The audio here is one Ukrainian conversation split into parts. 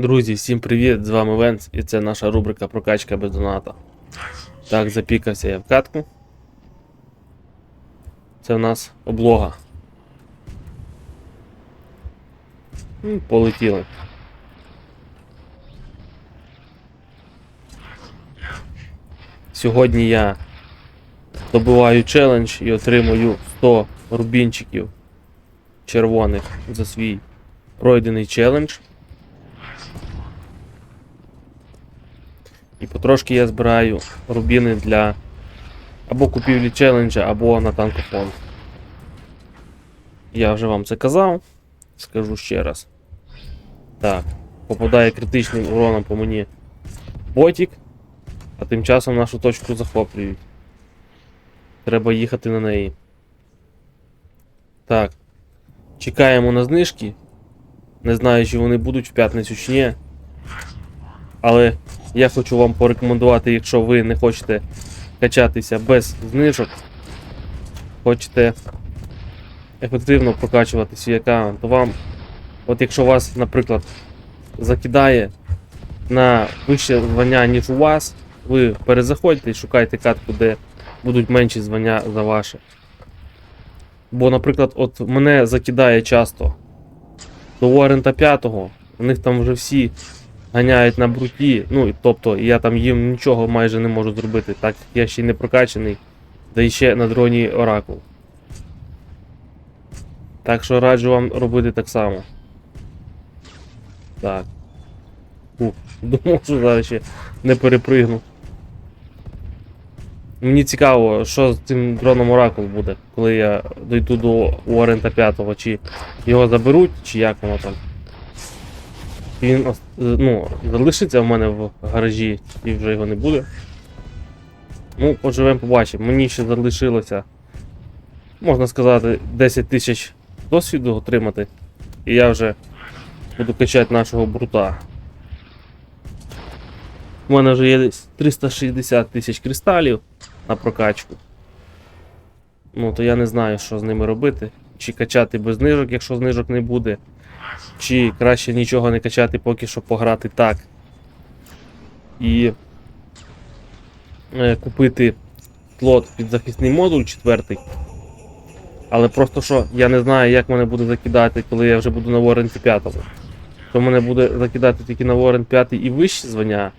Друзі, всім привіт! З вами Венс і це наша рубрика Прокачка без доната. Так, запікався я в катку. Це в нас облога. М, Полетіли. Сьогодні я добиваю челендж і отримую 100 рубінчиків червоних за свій пройдений челендж. І потрошки я збираю рубіни для або купівлі челенджа, або на танкофон. Я вже вам це казав, скажу ще раз. Так, попадає критичним уроном по мені ботік, а тим часом нашу точку захоплюють. Треба їхати на неї. Так. Чекаємо на знижки. Не знаю, чи вони будуть в п'ятницю чи ні. Але я хочу вам порекомендувати, якщо ви не хочете качатися без знижок, хочете ефективно прокачувати свій аккаунт, то вам, от якщо вас, наприклад, закидає на вище звання, ніж у вас, ви перезаходьте і шукайте катку, де будуть менші звання за ваше. Бо, наприклад, от мене закидає часто до Уоррента 5, у них там вже всі ганяють на бруті, ну і тобто я там їм нічого майже не можу зробити, так як я ще й не прокачаний, да і ще на дроні Оракул. Так що раджу вам робити так само. Так. Ух, думав, що зараз ще не перепригну. Мені цікаво, що з цим дроном Оракул буде, коли я дойду до Уоррента 5, чи його заберуть, чи як воно там. Він ну, залишиться в мене в гаражі і вже його не буде. Ну, поживемо, побачимо. Мені ще залишилося, можна сказати, 10 тисяч досвіду отримати. І я вже буду качати нашого брута. У мене вже є десь 360 тисяч кристалів на прокачку. Ну, то я не знаю, що з ними робити. Чи качати без знижок, якщо знижок не буде. Чи краще нічого не качати, поки що пограти так. І е, купити слот під захисний модуль четвертий. Але просто що я не знаю, як мене буде закидати, коли я вже буду на Warrant 5. То мене буде закидати тільки на Warrant 5 і вищі звання,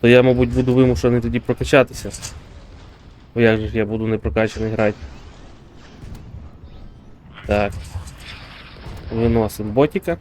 то я, мабуть, буду вимушений тоді прокачатися. Бо як же ж я буду не прокачаний грати. Так. Виносимо ботика.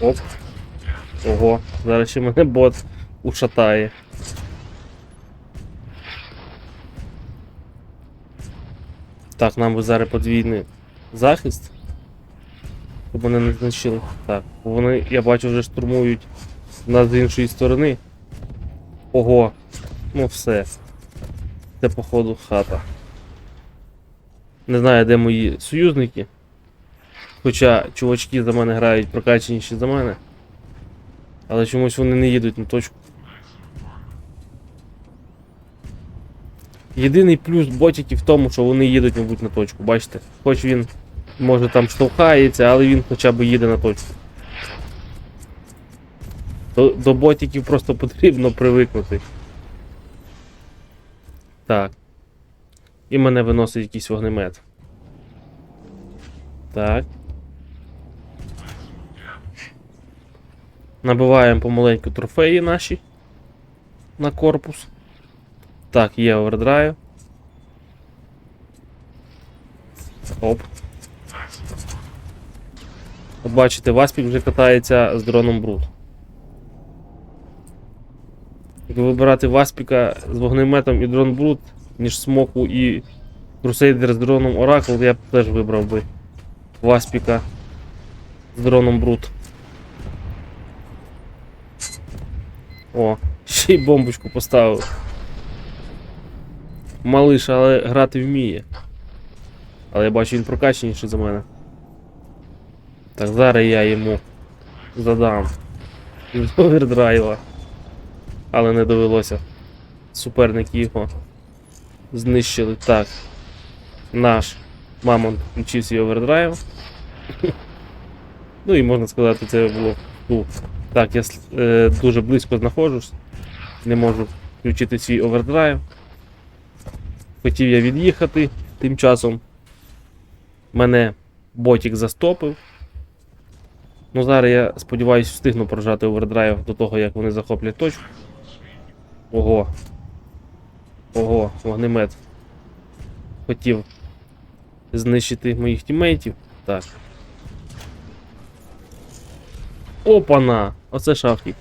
Оп. Ого, зараз ще мене бот ушатає. Так, нам би зараз подвійний захист. Щоб мене не знищили. Так, вони, я бачу, вже штурмують нас з іншої сторони. Ого, ну все. Це походу хата. Не знаю, де мої союзники. Хоча чувачки за мене грають прокачаніші за мене. Але чомусь вони не їдуть на точку. Єдиний плюс ботиків в тому, що вони їдуть, мабуть, на точку. Бачите? Хоч він може там штовхається, але він хоча б їде на точку. До, до ботиків просто потрібно привикнути. Так. І мене виносить якийсь вогнемет. Так. Набиваємо помаленьку трофеї наші на корпус. Так, є овердрайв. Оп. От бачите, Васпік вже катається з дроном Брут. Якби вибирати Васпіка з вогнеметом і дрон Брут, ніж смоку і Крусейдер з дроном Оракл, я б теж вибрав би Васпіка з дроном Брут. О, ще й бомбочку поставив. Малиш, але грати вміє. Але я бачу він прокачаніший за мене. Так, зараз я йому задам. Овердрайва. Але не довелося. Суперник його знищили. Так. Наш мамонт включив свій овердрайв. ну і можна сказати, це було. Ну, так, я е, дуже близько знаходжусь. Не можу включити свій овердрайв. Хотів я від'їхати, тим часом мене ботік застопив. Ну зараз я сподіваюся встигну прожати овердрайв до того, як вони захоплять точку. Ого. Ого, вогнемет. Хотів знищити моїх тімейтів. Так. Опана! Оце шахтік.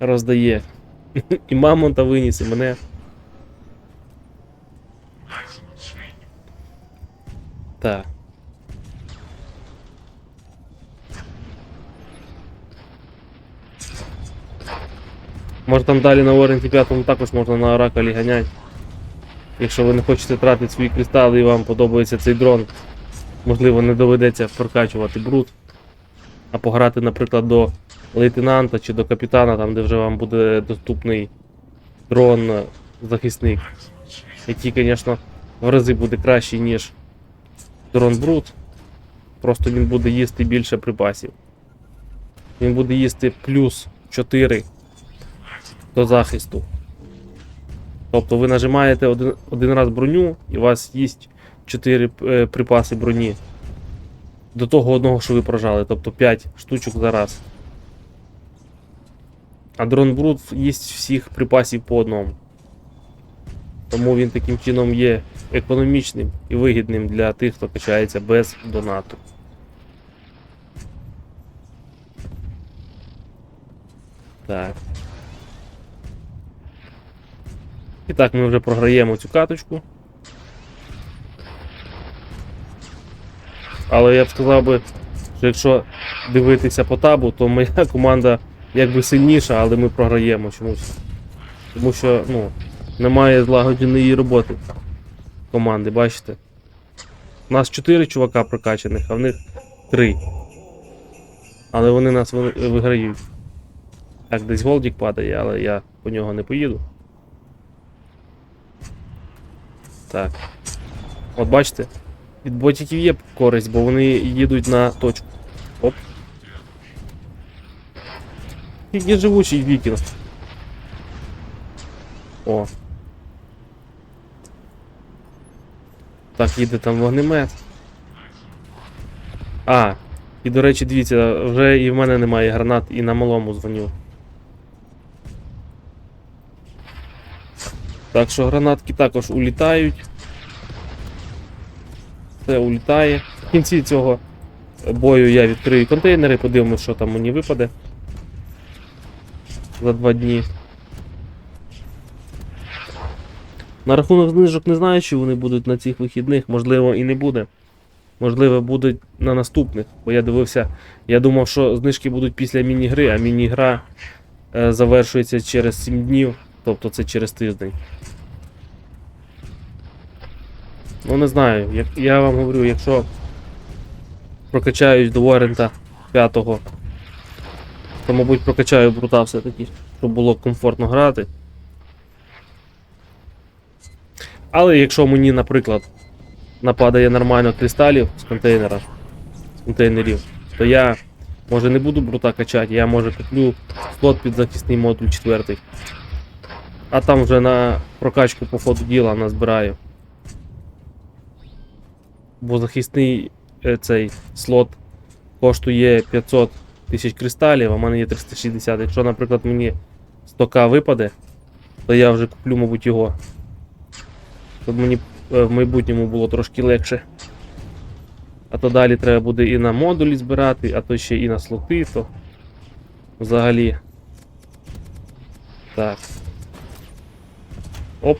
Роздає. І мамонта виніс, і мене. Так. Може там далі на Оренті 5 також можна на Оракалі ганяти. Якщо ви не хочете тратити свої кристали і вам подобається цей дрон, можливо, не доведеться прокачувати бруд, а пограти, наприклад, до лейтенанта чи до капітана, там, де вже вам буде доступний дрон е, захисник. Який, звісно, в рази буде кращий, ніж дрон бруд. Просто він буде їсти більше припасів. Він буде їсти плюс 4 до захисту. Тобто ви нажимаєте один, один раз броню, і у вас їсть 4 е, припаси броні. До того одного, що ви прожали, тобто 5 штучок за раз. А дрон Брут їсть всіх припасів по одному. Тому він таким чином є економічним і вигідним для тих, хто качається без донату. Так. І так, ми вже програємо цю каточку. Але я б сказав би, що якщо дивитися по табу, то моя команда якби сильніша, але ми програємо чомусь. Тому що, ну, немає злагодженої роботи команди, бачите? У нас 4 чувака прокачаних, а в них 3. Але вони нас виграють. Так, десь голдік падає, але я по нього не поїду. Так. От бачите, від ботиків є користь, бо вони їдуть на точку. Оп. Який живучий вікінг. О. Так, їде там вогнемет. А, і до речі, дивіться, вже і в мене немає гранат, і на малому дзвоню. Так що гранатки також улітають. Все улітає. В кінці цього бою я відкрию контейнери, подивимось, що там мені випаде. За два дні. На рахунок знижок не знаю, чи вони будуть на цих вихідних, можливо і не буде. Можливо, будуть на наступних, бо я дивився, я думав, що знижки будуть після міні-гри, а міні-гра е, завершується через 7 днів, тобто це через тиждень. Ну не знаю, як я вам говорю, якщо прокачаюсь до Варента 5, то мабуть прокачаю брута все-таки, щоб було комфортно грати. Але якщо мені, наприклад, нападає нормально кристалів з контейнера, з контейнерів, то я може не буду брута качати, я може куплю слот під захисний модуль 4. А там вже на прокачку по ходу діла назбираю. Бо захисний е, цей слот коштує 500 тисяч кристалів, а в мене є 360. Якщо, наприклад, мені 100к випаде, то я вже куплю, мабуть, його. Щоб мені е, в майбутньому було трошки легше. А то далі треба буде і на модулі збирати, а то ще і на слоти, то взагалі. Так. Оп.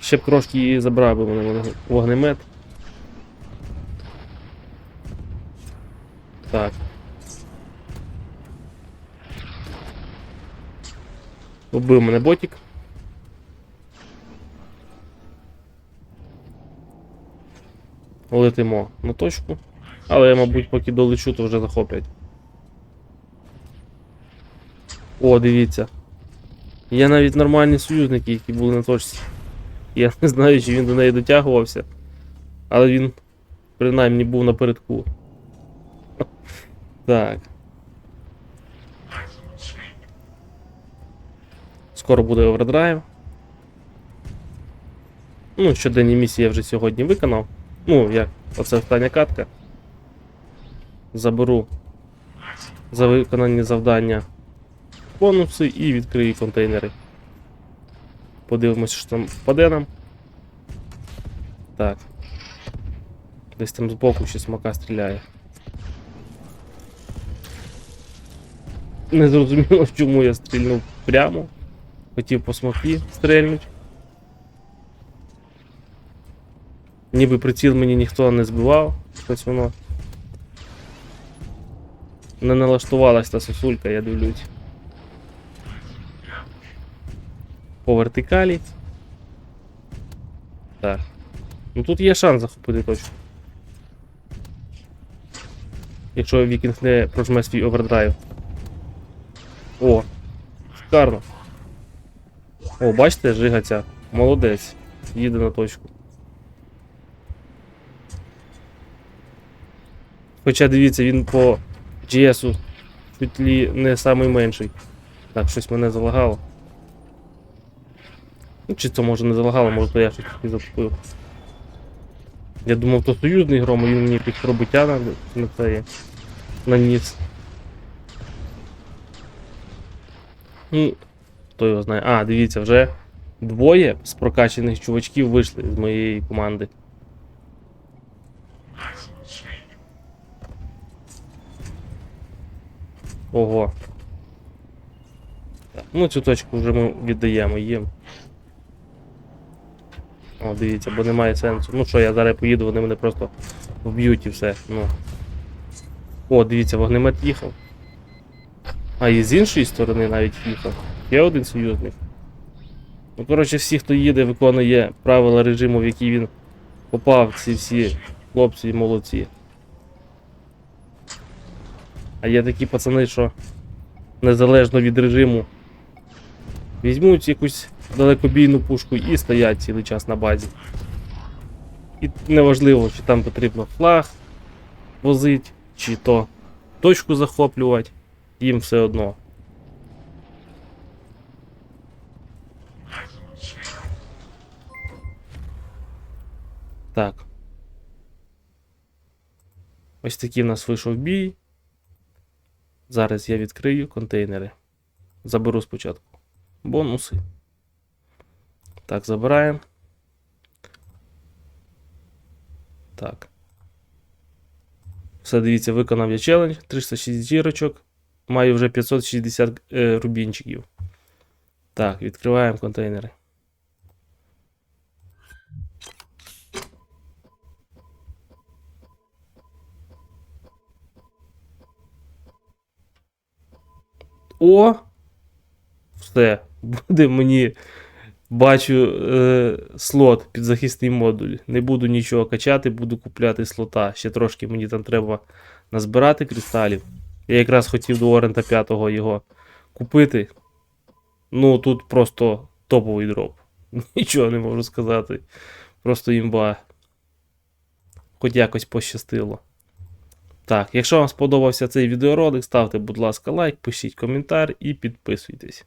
Ще б трошки і забрав би мене вогнемет. Так. Убив мене ботик. Летимо на точку. Але я, мабуть, поки долечу, то вже захоплять. О, дивіться. Є навіть нормальні союзники, які були на точці. Я не знаю, чи він до неї дотягувався. Але він принаймні був напередку. Так. Скоро буде овердрайв. Ну, щоденні місії я вже сьогодні виконав. Ну, як оце остання катка. Заберу за виконані завдання бонуси і відкрию контейнери. Подивимось, що там впаде нам. Так. Десь там збоку ще смока стріляє. Не зрозуміло, чому я стрільнув прямо. Хотів по смокі стрельнуть. Ніби приціл мені ніхто не збивав, щось воно. Не налаштувалась та сосулька, я дивлюсь. По вертикалі. Так. Ну тут є шанс захопити точку. Якщо Вікінг не прожме свій овердрайв. О, шикарно. О, бачите, жигаця. Молодець. Їде на точку. Хоча дивіться, він по GS чуть ли не самий менший. Так, щось мене залагало. Ну, чи це може не залагало, може то я щось таки затупив. Я думав, то союзний гром, а він мені якесь пробиття на, на це наніс. Ну, хто його знає. А, дивіться, вже двоє з прокачаних чувачків вийшли з моєї команди. Ого. Ну цю точку вже ми віддаємо їм. Дивіться, бо немає сенсу. Ну що, я зараз поїду, вони мене просто вб'ють і все. Ну. О, дивіться, вогнемет їхав. А і з іншої сторони навіть їхав. Є один союзник. Ну, коротше, всі, хто їде, виконує правила режиму, в який він попав, ці всі хлопці молодці. А є такі пацани, що незалежно від режиму візьмуть якусь далекобійну пушку і стоять цілий час на базі. І неважливо, чи там потрібно флаг возити, чи то точку захоплювати, їм все одно. Так. Ось такий в нас вийшов бій. Зараз я відкрию контейнери. Заберу спочатку бонуси. Так, забираємо. Так. Все, дивіться, виконав я челендж. 306 зірочок. Маю вже 560 е, рубінчиків. Так, відкриваємо контейнери. О! Все. Буде мені. Бачу е, слот під захисний модуль. Не буду нічого качати, буду купляти слота. Ще трошки мені там треба назбирати кристалів. Я якраз хотів до Орента 5 його купити. Ну, тут просто топовий дроп. Нічого не можу сказати. Просто імба. Хоч якось пощастило. Так, якщо вам сподобався цей відеоролик, ставте, будь ласка, лайк, пишіть коментар і підписуйтесь.